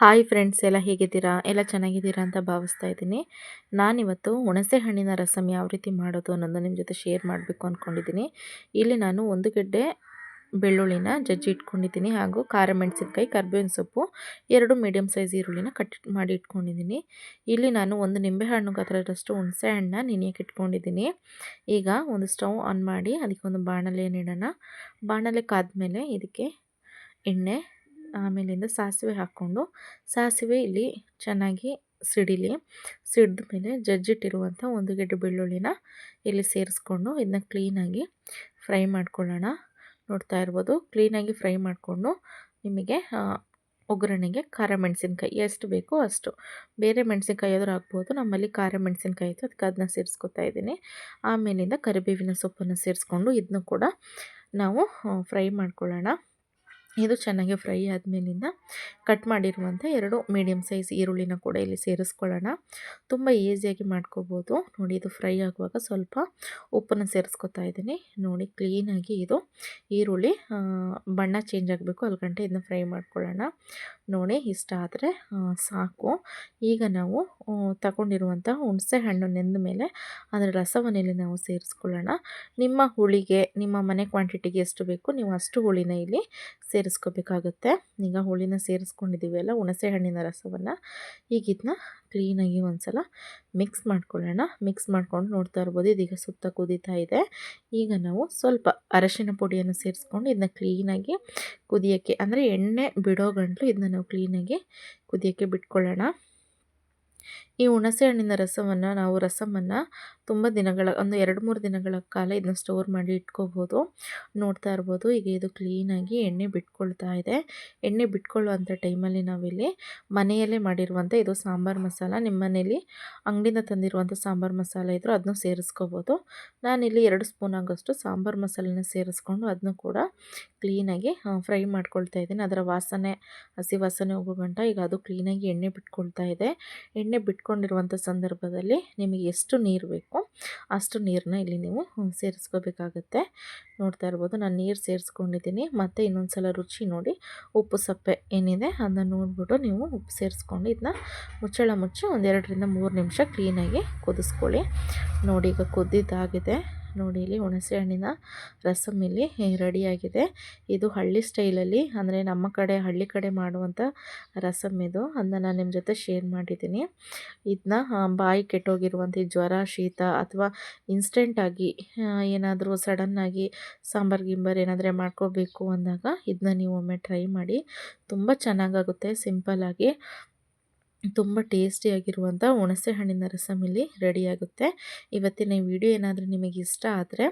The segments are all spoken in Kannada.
ಹಾಯ್ ಫ್ರೆಂಡ್ಸ್, ಎಲ್ಲ ಹೇಗಿದ್ದೀರಾ? ಎಲ್ಲ ಚೆನ್ನಾಗಿದ್ದೀರಾ ಅಂತ ಭಾವಿಸ್ತಾ ಇದ್ದೀನಿ. ನಾನಿವತ್ತು ಹುಣಸೆ ಹಣ್ಣಿನ ರಸಮ್ ಯಾವ ರೀತಿ ಮಾಡೋದು ಅನ್ನೋದು ನಿಮ್ಮ ಜೊತೆ ಶೇರ್ ಮಾಡಬೇಕು ಅಂದ್ಕೊಂಡಿದ್ದೀನಿ ಇಲ್ಲಿ ನಾನು ಒಂದು ಗಡ್ಡೆ ಬೆಳ್ಳುಳ್ಳಿನ ಜಜ್ಜಿ ಇಟ್ಕೊಂಡಿದ್ದೀನಿ ಹಾಗೂ ಖಾರ ಮೆಣಸಿನ್ಕಾಯಿ, ಕರ್ಬೇವಿನ ಸೊಪ್ಪು, ಎರಡು ಮೀಡಿಯಮ್ ಸೈಜ್ ಈರುಳ್ಳಿನ ಕಟ್ ಮಾಡಿ ಇಟ್ಕೊಂಡಿದ್ದೀನಿ. ಇಲ್ಲಿ ನಾನು ಒಂದು ನಿಂಬೆಹಣ್ಣು ಗಾತ್ರದಷ್ಟು ಹುಣಸೆ ಹಣ್ಣನ್ನ ನೆನೆಯಕ್ಕೆ ಇಟ್ಕೊಂಡಿದ್ದೀನಿ. ಈಗ ಒಂದು ಸ್ಟವ್ ಆನ್ ಮಾಡಿ, ಅದಕ್ಕೆ ಒಂದು ಬಾಣಲೆ ಇಡೋಣ. ಬಾಣಲೆ ಕಾದ್ಮೇಲೆ ಇದಕ್ಕೆ ಎಣ್ಣೆ ಆಮೇಲಿಂದ ಸಾಸಿವೆ ಹಾಕ್ಕೊಂಡು, ಸಾಸಿವೆ ಇಲ್ಲಿ ಚೆನ್ನಾಗಿ ಸಿಡಿಲಿ, ಸಿಡಿದ ಮೇಲೆ ಜಜ್ಜಿಟ್ಟಿರುವಂಥ ಒಂದು ಗೆಡ್ಡೆ ಬೆಳ್ಳುಳ್ಳಿನ ಇಲ್ಲಿ ಸೇರಿಸ್ಕೊಂಡು ಇದನ್ನ ಕ್ಲೀನಾಗಿ ಫ್ರೈ ಮಾಡ್ಕೊಳ್ಳೋಣ. ನೋಡ್ತಾ ಇರ್ಬೋದು, ಕ್ಲೀನಾಗಿ ಫ್ರೈ ಮಾಡಿಕೊಂಡು ನಿಮಗೆ ಒಗ್ಗರಣೆಗೆ ಖಾರ ಮೆಣಸಿನ್ಕಾಯಿ ಎಷ್ಟು ಬೇಕೋ ಅಷ್ಟು. ಬೇರೆ ಮೆಣಸಿನ್ಕಾಯಿ ಆದರೂ ಹಾಕ್ಬೋದು, ನಮ್ಮಲ್ಲಿ ಖಾರ ಮೆಣಸಿನ್ಕಾಯಿ ಇತ್ತು, ಅದಕ್ಕೆ ಅದನ್ನ ಸೇರಿಸ್ಕೊತಾ ಇದ್ದೀನಿ. ಆಮೇಲಿಂದ ಕರಿಬೇವಿನ ಸೊಪ್ಪನ್ನು ಸೇರಿಸ್ಕೊಂಡು ಇದನ್ನು ಕೂಡ ನಾವು ಫ್ರೈ ಮಾಡ್ಕೊಳ್ಳೋಣ. ಇದು ಚೆನ್ನಾಗಿ ಫ್ರೈ ಆದಮೇಲಿಂದ ಕಟ್ ಮಾಡಿರುವಂಥ ಎರಡು ಮೀಡಿಯಮ್ ಸೈಜ್ ಈರುಳ್ಳಿನ ಕೂಡ ಇಲ್ಲಿ ಸೇರಿಸ್ಕೊಳ್ಳೋಣ. ತುಂಬ ಈಸಿಯಾಗಿ ಮಾಡ್ಕೋಬೋದು. ನೋಡಿ, ಇದು ಫ್ರೈ ಆಗುವಾಗ ಸ್ವಲ್ಪ ಉಪ್ಪನ್ನು ಸೇರಿಸ್ಕೊತಾ ಇದ್ದೀನಿ. ನೋಡಿ, ಕ್ಲೀನಾಗಿ ಇದು ಈರುಳ್ಳಿ ಬಣ್ಣ ಚೇಂಜ್ ಆಗಬೇಕು. ಅಲ್ಲಿ ಗಂಟೆ ಇದನ್ನ ಫ್ರೈ ಮಾಡ್ಕೊಳ್ಳೋಣ. ನೋಡಿ, ಇಷ್ಟ ಆದರೆ ಸಾಕು. ಈಗ ನಾವು ತಗೊಂಡಿರುವಂಥ ಹುಣಸೆ ಹಣ್ಣು ನೆಂದ ಮೇಲೆ ಅದರ ರಸವನ್ನೆಲ್ಲಿ ನಾವು ಸೇರಿಸ್ಕೊಳ್ಳೋಣ. ನಿಮ್ಮ ಹುಳಿಗೆ, ನಿಮ್ಮ ಮನೆ ಕ್ವಾಂಟಿಟಿಗೆ ಎಷ್ಟು ಬೇಕು, ನೀವು ಅಷ್ಟು ಹುಳಿನ ಇಲ್ಲಿ ಸೇರಿಸ್ಕೋಬೇಕಾಗುತ್ತೆ. ಈಗ ಹುಳಿನ ಸೇರಿಸ್ಕೊಂಡಿದ್ದೀವಿ ಅಲ್ಲ ಹುಣಸೆ ಹಣ್ಣಿನ ರಸವನ್ನು. ಈಗ ಇದನ್ನ ಕ್ಲೀನಾಗಿ ಒಂದು ಸಲ ಮಿಕ್ಸ್ ಮಾಡ್ಕೊಳ್ಳೋಣ. ಮಿಕ್ಸ್ ಮಾಡ್ಕೊಂಡು ನೋಡ್ತಾ ಇರ್ಬೋದು. ಇದೀಗ ಸುತ್ತ ಕುದೀತಾ ಇದೆ. ಈಗ ನಾವು ಸ್ವಲ್ಪ ಅರಶಿನ ಪುಡಿಯನ್ನು ಸೇರಿಸ್ಕೊಂಡು ಇದನ್ನ ಕ್ಲೀನಾಗಿ ಕುದಿಯೋಕ್ಕೆ, ಅಂದರೆ ಎಣ್ಣೆ ಬಿಡೋ ಗಂಟಲು ಇದನ್ನ ನಾವು ಕ್ಲೀನಾಗಿ ಕುದಿಯೋಕ್ಕೆ ಬಿಟ್ಕೊಳ್ಳೋಣ. ಈ ಹುಣಸೆ ಹಣ್ಣಿನ ರಸವನ್ನು ನಾವು ರಸಮನ್ನು ತುಂಬ ದಿನಗಳ ಒಂದು ಎರಡು ಮೂರು ದಿನಗಳ ಕಾಲ ಇದನ್ನ ಸ್ಟೋರ್ ಮಾಡಿ ಇಟ್ಕೋಬೋದು. ನೋಡ್ತಾ ಇರ್ಬೋದು. ಈಗ ಇದು ಕ್ಲೀನಾಗಿ ಎಣ್ಣೆ ಬಿಟ್ಕೊಳ್ತಾ ಇದೆ. ಎಣ್ಣೆ ಬಿಟ್ಕೊಳ್ಳುವಂಥ ಟೈಮಲ್ಲಿ ನಾವಿಲ್ಲಿ ಮನೆಯಲ್ಲೇ ಮಾಡಿರುವಂಥ ಇದು ಸಾಂಬಾರು ಮಸಾಲ. ನಿಮ್ಮ ಮನೇಲಿ ಅಂಗಡಿಯಿಂದ ತಂದಿರುವಂಥ ಸಾಂಬಾರು ಮಸಾಲ ಇದ್ದರೂ ಅದನ್ನು ಸೇರಿಸ್ಕೋಬೋದು. ನಾನಿಲ್ಲಿ ಎರಡು ಸ್ಪೂನ್ ಆಗೋಷ್ಟು ಸಾಂಬಾರು ಮಸಾಲೆನ ಸೇರಿಸ್ಕೊಂಡು ಅದನ್ನು ಕೂಡ ಕ್ಲೀನಾಗಿ ಫ್ರೈ ಮಾಡ್ಕೊಳ್ತಾ ಇದ್ದೀನಿ. ಅದರ ವಾಸನೆ, ಹಸಿ ವಾಸನೆ ಹೋಗೋ ಗಂಟ ಈಗ ಅದು ಕ್ಲೀನಾಗಿ ಎಣ್ಣೆ ಬಿಟ್ಕೊಳ್ತಾ ಇದೆ. ಎಣ್ಣೆ ಬಿಟ್ಕೊಂಡಿರುವಂಥ ಸಂದರ್ಭದಲ್ಲಿ ನಿಮಗೆ ಎಷ್ಟು ನೀರು ಬೇಕು ಅಷ್ಟು ನೀರನ್ನ ಇಲ್ಲಿ ನೀವು ಸೇರಿಸ್ಕೋಬೇಕಾಗತ್ತೆ. ನೋಡ್ತಾ ಇರ್ಬೋದು, ನಾನು ನೀರು ಸೇರಿಸ್ಕೊಂಡಿದ್ದೀನಿ. ಮತ್ತು ಇನ್ನೊಂದು ಸಲ ರುಚಿ ನೋಡಿ, ಉಪ್ಪು ಸಪ್ಪೆ ಏನಿದೆ ಅದನ್ನು ನೋಡಿಬಿಟ್ಟು ನೀವು ಉಪ್ಪು ಸೇರಿಸ್ಕೊಂಡು ಇದನ್ನ ಮುಚ್ಚಳ ಮುಚ್ಚಿ ಒಂದೆರಡರಿಂದ ಮೂರು ನಿಮಿಷ ಕ್ಲೀನಾಗಿ ಕುದಿಸ್ಕೊಳ್ಳಿ. ನೋಡಿ, ಈಗ ಕುದ್ದಿದ್ದಾಗಿದೆ. ನೋಡಿ ಇಲ್ಲಿ ಹುಣಸೆ ಹಣ್ಣಿನ ರಸಮ್ ಇಲ್ಲಿ ರೆಡಿಯಾಗಿದೆ. ಇದು ಹಳ್ಳಿ ಸ್ಟೈಲಲ್ಲಿ ಅಂದರೆ ನಮ್ಮ ಕಡೆ, ಹಳ್ಳಿ ಕಡೆ ಮಾಡುವಂಥ ರಸಮ್ ಇದು. ಅದನ್ನ ನಾನು ನಿಮ್ಮ ಜೊತೆ ಶೇರ್ ಮಾಡಿದ್ದೀನಿ. ಇದನ್ನ ಬಾಯಿ ಕೆಟ್ಟೋಗಿರುವಂಥ ಜ್ವರ, ಶೀತ ಅಥವಾ ಇನ್ಸ್ಟೆಂಟಾಗಿ ಏನಾದರೂ ಸಡನ್ನಾಗಿ ಸಾಂಬಾರು, ಗಿಂಬರ್ ಏನಾದರೆ ಮಾಡ್ಕೋಬೇಕು ಅಂದಾಗ ಇದನ್ನ ನೀವು ಒಮ್ಮೆ ಟ್ರೈ ಮಾಡಿ, ತುಂಬ ಚೆನ್ನಾಗಾಗುತ್ತೆ ಸಿಂಪಲ್ಲಾಗಿ ತುಂಬ ಟೇಸ್ಟಿಯಾಗಿರುವಂಥ ಹುಣಸೆ ಹಣ್ಣಿನ ರಸಮ್ ಇಲ್ಲಿ ರೆಡಿಯಾಗುತ್ತೆ ಇವತ್ತಿನ ಈ ವಿಡಿಯೋ ಏನಾದರೂ ನಿಮಗೆ ಇಷ್ಟ ಆದರೆ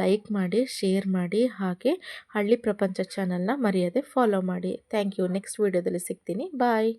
ಲೈಕ್ ಮಾಡಿ ಶೇರ್ ಮಾಡಿ, ಹಾಗೆ ಹಳ್ಳಿ ಪ್ರಪಂಚ ಚಾನಲ್ನ ಮರೆಯದೆ ಫಾಲೋ ಮಾಡಿ. ಥ್ಯಾಂಕ್ ಯು ನೆಕ್ಸ್ಟ್ ವೀಡಿಯೋದಲ್ಲಿ ಸಿಗ್ತೀನಿ. ಬಾಯ್